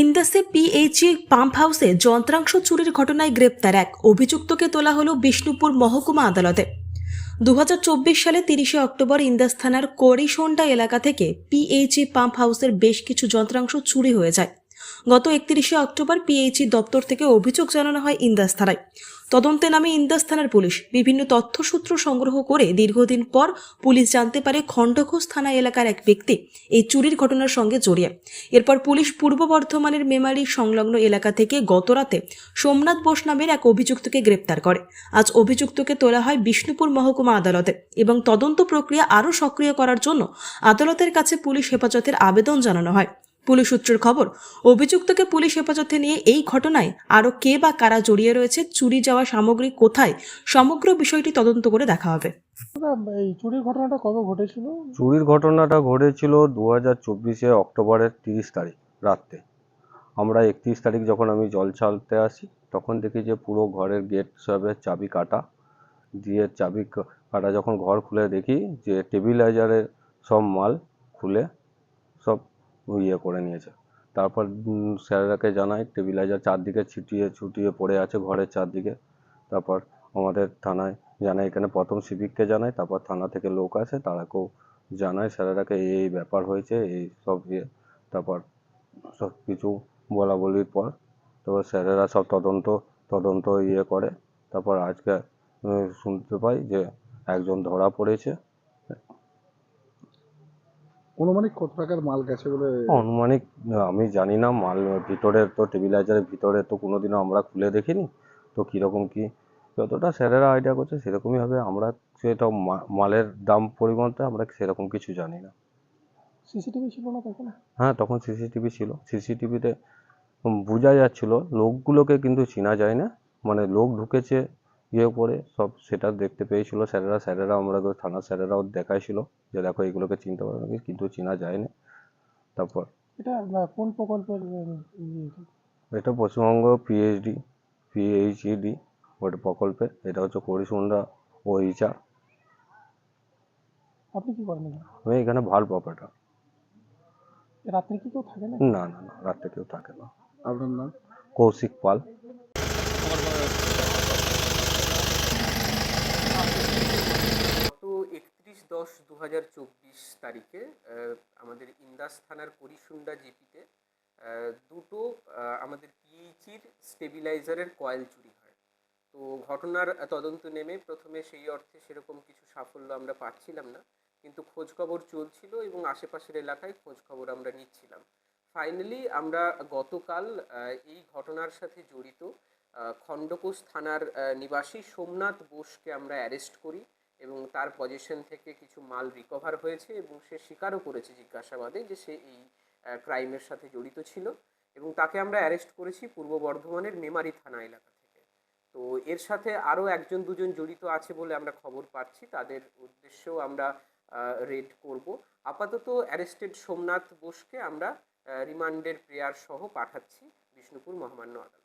ইন্দাসে PHE pump হাউসে যন্ত্রাংশ চুরির ঘটনায় গ্রেপ্তার এক। অভিযুক্তকে তোলা হলো বিষ্ণুপুর মহকুমা আদালতে। দু হাজার চব্বিশ সালে তিরিশে অক্টোবর ইন্দাস থানার করিসোন্ডা এলাকা থেকে পিএইচই পাম্প হাউসের বেশ কিছু যন্ত্রাংশ চুরি হয়ে যায়। গত একত্রিশে অক্টোবর পিএইচই দপ্তর থেকে অভিযোগ জানানো হয় ইন্দাস থানায়। তদন্তে নামে ইন্দাস থানার পুলিশ বিভিন্ন তথ্যসূত্র সংগ্রহ করে দীর্ঘদিন পর পুলিশ জানতে পারে খণ্ডঘোষ থানা এলাকার এক ব্যক্তি এই চুরির ঘটনার সঙ্গে জড়িয়ে। এরপর পুলিশ পূর্ব বর্ধমানের মেমারি সংলগ্ন এলাকা থেকে গতরাতে সোমনাথ বোস নামের এক অভিযুক্তকে গ্রেপ্তার করে। আজ অভিযুক্তকে তোলা হয় বিষ্ণুপুর মহকুমা আদালতে এবং তদন্ত প্রক্রিয়া আরও সক্রিয় করার জন্য আদালতের কাছে পুলিশ হেফাজতের আবেদন জানানো হয়। পুলিশ সূত্রের খবর অভিযুক্তকে পুলিশ হেফাজতে নিয়ে এই ঘটনায় আরও কে বা কারা জড়িয়ে রয়েছে চুরি যাওয়া সামগ্রী কোথায় সমগ্র বিষয়টি তদন্ত করে দেখা হবে। এই চুরির ঘটনাটা কবে ঘটেছিল? চুরির ঘটনাটা ঘটেছিল দু হাজার চব্বিশে অক্টোবরের তিরিশ তারিখ রাত্রে। আমরা একত্রিশ তারিখ যখন আমি জল ছাড়তে আসি তখন দেখি যে পুরো ঘরের গেট সবের চাবি কাটা। দিয়ে চাবি কাটা যখন ঘর খুলে দেখি যে টেবিলাইজারের সব মাল খুলে সব ইয়ে করে নিয়েছে। তারপর স্যারেরাকে জানাই, টেবিলাইজার চারদিকে ছিটিয়ে ছুটিয়ে পড়ে আছে ঘরের চারদিকে। তারপর আমাদের থানায় জানায় এখানে প্রথম সিভিককে জানায় তারপর থানা থেকে লোক আসে, তারাকেও জানাই, স্যারেরাকে এই এই ব্যাপার হয়েছে, এই সব ইয়ে। তারপর সব কিছু বলা বলির পর, তারপর স্যারেরা সব তদন্ত তদন্ত ইয়ে করে। তারপর আজকে শুনতে পাই যে একজন ধরা পড়েছে। অনুমানিক কত টাকার মাল গেছে বলে? আনুমানিক আমি জানি না মাল ভিতরে তো টেবিলাইজারের ভিতরে তো কোনোদিনও আমরা খুলে দেখিনি। তো কীরকম কি? যতটা স্যারেরা আইডিয়া করছে সেরকমই হবে। আমরা সেটা মালের দাম পরিমাণটা আমরা সেরকম কিছু জানি না। সিসিটিভি ছিল না তখন? হ্যাঁ তখন সিসিটিভি ছিল। সিসিটিভিতে বোঝা যাচ্ছিল লোকগুলোকে কিন্তু চেনা যায় না। মানে লোক ঢুকেছে ইয়ে করে সব সেটা দেখতে পেয়েছিল স্যারেরা। স্যারেরা আমরা থানার স্যারেরাও দেখাইছিল যে দেখো এগুলোকে চিনতে পারবে না কিন্তু চেনা যায় না তারপর এটা কোন প্রকল্পের এটা? পশ্চিমবঙ্গ পিএইচডি পিএইচইডি ওটা প্রকল্পে এটা হচ্ছে করিসুন্ডা ও ইচা আপনি কি করেন এখানে? আমি এখানে ভাল্ব অপারেটর রাত্রে কি কেউ থাকে না না না না রাত্রে কেউ থাকে না। আপনার নাম? কৌশিক পাল গত একত্রিশ দশ দু হাজার চব্বিশ তারিখে আমাদের ইন্দাস থানার করিসুন্ডা জিপিতে দুটো আমাদের পিএইচির স্টেবিলাইজারের কয়েল চুরি হয়। তো ঘটনার তদন্ত নেমে প্রথমে সেই অর্থে সেরকম কিছু সাফল্য আমরা পাচ্ছিলাম না, কিন্তু খোঁজখবর চলছিল এবং আশেপাশের এলাকায় খোঁজখবর আমরা নিচ্ছিলাম। ফাইনালি আমরা গতকাল এই ঘটনার সাথে জড়িত খণ্ডকোষ থানার নিবাসী সোমনাথ বোসকে আমরা অ্যারেস্ট করি। এবং তার পজিশন থেকে কিছু মাল রিকভার হয়েছে এবং সে স্বীকারও করেছে জিজ্ঞাসাবাদে যে সে এই ক্রাইমের সাথে জড়িত ছিল এবং তাকে আমরা অ্যারেস্ট করেছি পূর্ব বর্ধমানের মেমারি থানা এলাকা থেকে। তো এর সাথে আরও একজন দুজন জড়িত আছে বলে আমরা খবর পাচ্ছি। তাদের উদ্দেশ্যেও আমরা রেড করব। আপাতত অ্যারেস্টেড সোমনাথ বোসকে আমরা রিমান্ডের প্রেয়ার সহ পাঠাচ্ছি বিষ্ণুপুর মহামান্য আদালত।